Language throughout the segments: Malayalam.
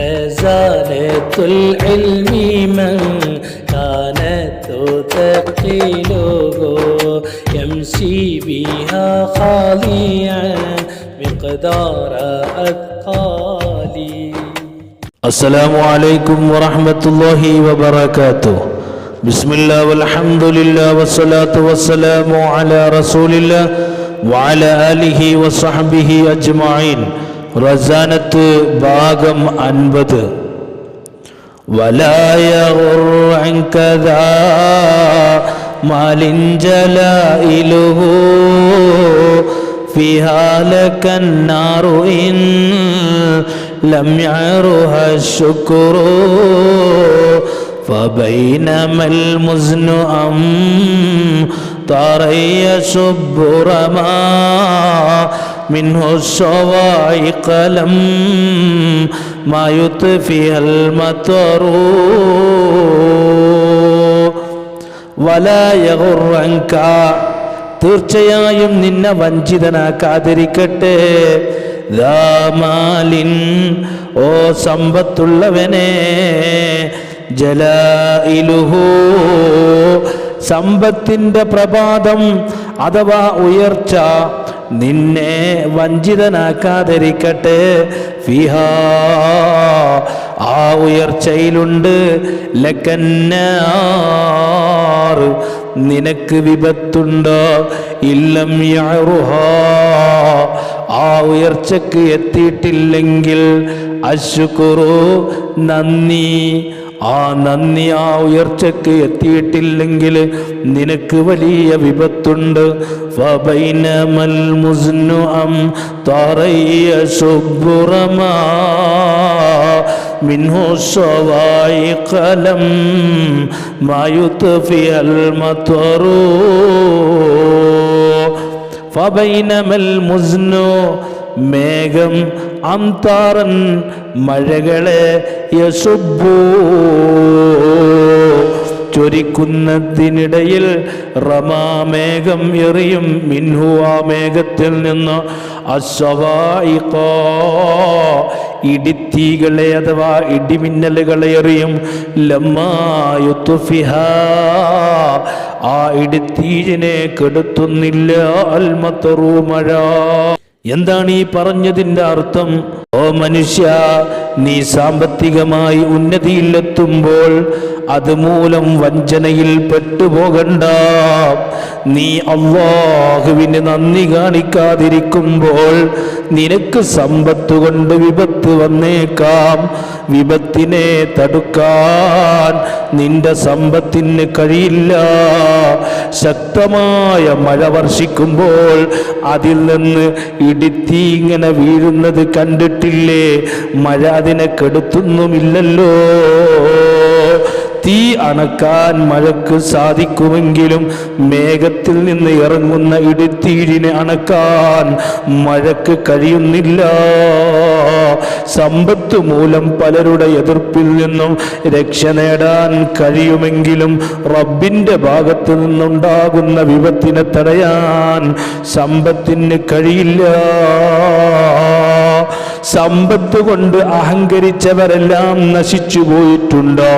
خزانة العلم من كانت تثقله يمشي بها خاليا مقدار أثقالي. السلام عليكم ورحمة الله وبركاته. بسم الله والحمد لله والصلاة والسلام على رسول الله وعلى آله وصحبه أجمعين. റസാനത്ത് ഭാഗം അൻപത് ولا يغرنك ذا مال جلائله فيها لك النار إن لم يعرها الشكر فبينما المزن أم طار يسب رما منه الصواعق لم ما يطفيها المطر വലയകുറങ്ക തീർച്ചയായും നിന്നെ വഞ്ചിതനാക്കാതിരിക്കട്ടെ ദാമാലിൻ ഓ സമ്പത്തുള്ളവനെ ജലഇലുഹു സമ്പത്തിന്റെ പ്രഭാതം അഥവാ ഉയർച്ച നിന്നെ വഞ്ചിതനാക്കാതിരിക്കട്ടെ. ആ ഉയർച്ചയിലുണ്ട് ലക്കന്നാർ. നിനക്ക് വിപത്തുണ്ടോ? ഇല്ലം ആ ഉയർച്ചക്ക് എത്തിയിട്ടില്ലെങ്കിൽ അശുക്കുറു നന്ദി. ആ നന്ദി ആ ഉയർച്ചക്ക് എത്തിയിട്ടില്ലെങ്കിൽ നിനക്ക് വലിയ വിപത്തുണ്ട് ഫബൈനമൽ മുസ്നു അം തറയ്യ സുബ്ബുറമാ منه الصواعق لم ما يطفئ المطر فبينما المزن മേഘം അംതാറൻ മഴകളെ യസുബൂ ചൊരിക്കുന്നതിനിടയിൽ റമാമേഘം എറിയും. മിൻഹു ആ മേഘത്തിൽ നിന്ന് ഇടിത്തീകളെ അഥവാ ഇടിമിന്നലുകളെ എറിയും. ലമ്മായുത്തുഫിഹ ആ ഇടിത്തീജിനെ കെടുത്തുന്നില്ല അൽമത്തറു മഴ. എന്താണ് ഈ പറഞ്ഞതിന്റെ അർത്ഥം? ഓ മനുഷ്യ നീ സാമ്പത്തികമായി ഉന്നതിയിലെത്തുമ്പോൾ അതുമൂലം വഞ്ചനയിൽ പെട്ടുപോകണ്ട. നീ അള്ളാഹുവിന് നന്ദി കാണിക്കാതിരിക്കുമ്പോൾ നിനക്ക് സമ്പത്ത് കൊണ്ട് വിപത്ത് വന്നേക്കാം. വിപത്തിനെ തടുക്കാൻ നിന്റെ സമ്പത്തിന് കഴിയില്ല. ശക്തമായ മഴ വർഷിക്കുമ്പോൾ അതിൽ നിന്ന് ഇടിത്തി ഇങ്ങനെ വീഴുന്നത് കണ്ടിട്ടില്ലേ? മഴ അതിനെ കെടുത്തുന്നുമില്ലല്ലോ. തീ അണക്കാൻ മഴക്ക് സാധിക്കുമെങ്കിലും മേഘത്തിൽ നിന്ന് ഇറങ്ങുന്ന ഇടിത്തീഴിനെ അണക്കാൻ മഴക്ക് കഴിയുന്നില്ല. സമ്പത്ത് മൂലം പലരുടെ എതിർപ്പിൽ നിന്നും രക്ഷ നേടാൻ കഴിയുമെങ്കിലും റബ്ബിന്റെ ഭാഗത്ത് നിന്നുണ്ടാകുന്ന വിപത്തിനെ തടയാൻ സമ്പത്തിന് കഴിയില്ല. സമ്പത്ത് കൊണ്ട് അഹങ്കരിച്ചവരെല്ലാം നശിച്ചു പോയിട്ടുണ്ടോ?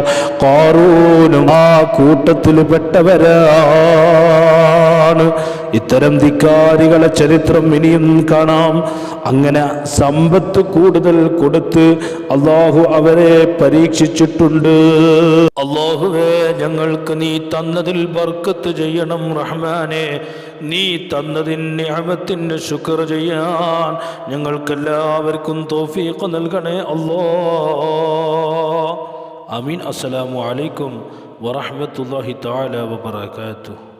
കാറൂനും ആ കൂട്ടത്തിൽ പെട്ടവരാണ് ഇത്തരം ധിക്കാരികളെ ചരിത്രം ഇനിയും കാണാം. അങ്ങനെ സമ്പത്ത് കൂടുതൽ കൊടുത്ത് അള്ളാഹു അവരെ പരീക്ഷിച്ചിട്ടുണ്ട്. അള്ളാഹുവേ ഞങ്ങൾക്ക് നീ തന്നതിൽ ബർക്കത്ത് ചെയ്യണം റഹ്മാനെ. നീ തന്നതിന് അമത്തിന്റെ ശുക്ർ ചെയ്യാൻ. ഞങ്ങൾക്കെല്ലാവർക്കും തോഫീഖ് നൽകണേ അല്ലോ അമീൻ അസ്സലാമു അലൈക്കും വറഹ്മത്തുള്ളാഹി തആല വബറകാതുഹു.